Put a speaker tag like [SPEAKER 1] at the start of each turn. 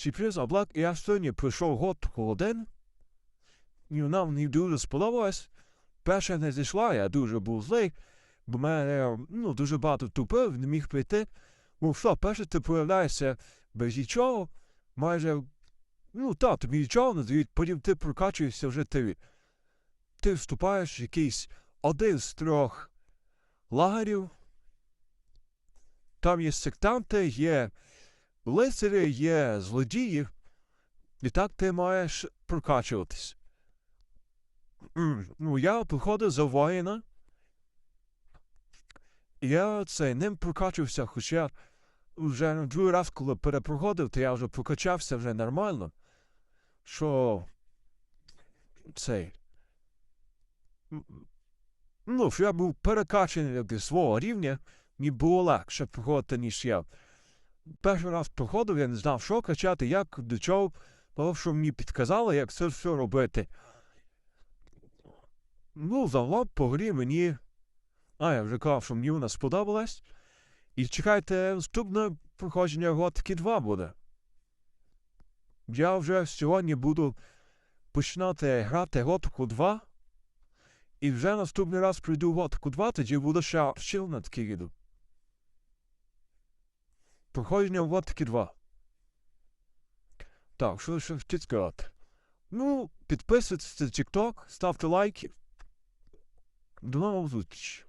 [SPEAKER 1] Сюрприз, облак, я сьогодні пройшов год один, і нам не дуже сподобалось. Перша не зійшла, я дуже був злий, бо мене ну, дуже багато тупив, не міг прийти. Ну що, перше ти появляєшся без нічого, майже, ну так, тобі нічого не дають, потім ти прокачуєшся вже ти. Ти вступаєш в якийсь один з трьох лагерів. Там є сектанти, є лицарі, є злодії, і так ти маєш прокачуватись. Ну, я походив за воїна. Я цей ним прокачувався, хоча вже другий раз, коли перепроходив, то я вже прокачався вже нормально. Що цей. Ну, що я був перекачаний до свого рівня, мені було легше проходити, ніж я. Перший раз проходив, я не знав, що качати, як, до чого, тому що мені підказали, як це все робити. Ну, загалом по грі мені. А, я вже казав, що мені вона сподобалась. І чекайте, наступне проходження Готики 2 буде. Я вже сьогодні буду починати грати Готику 2. І вже наступний раз прийду Готику 2, тоді буду ще, на такі відео. Проходження ватки 2. Так, що ще хотіть сказати? Ну, підписуйтесь на TikTok, ставте лайки. До нового зустрічей.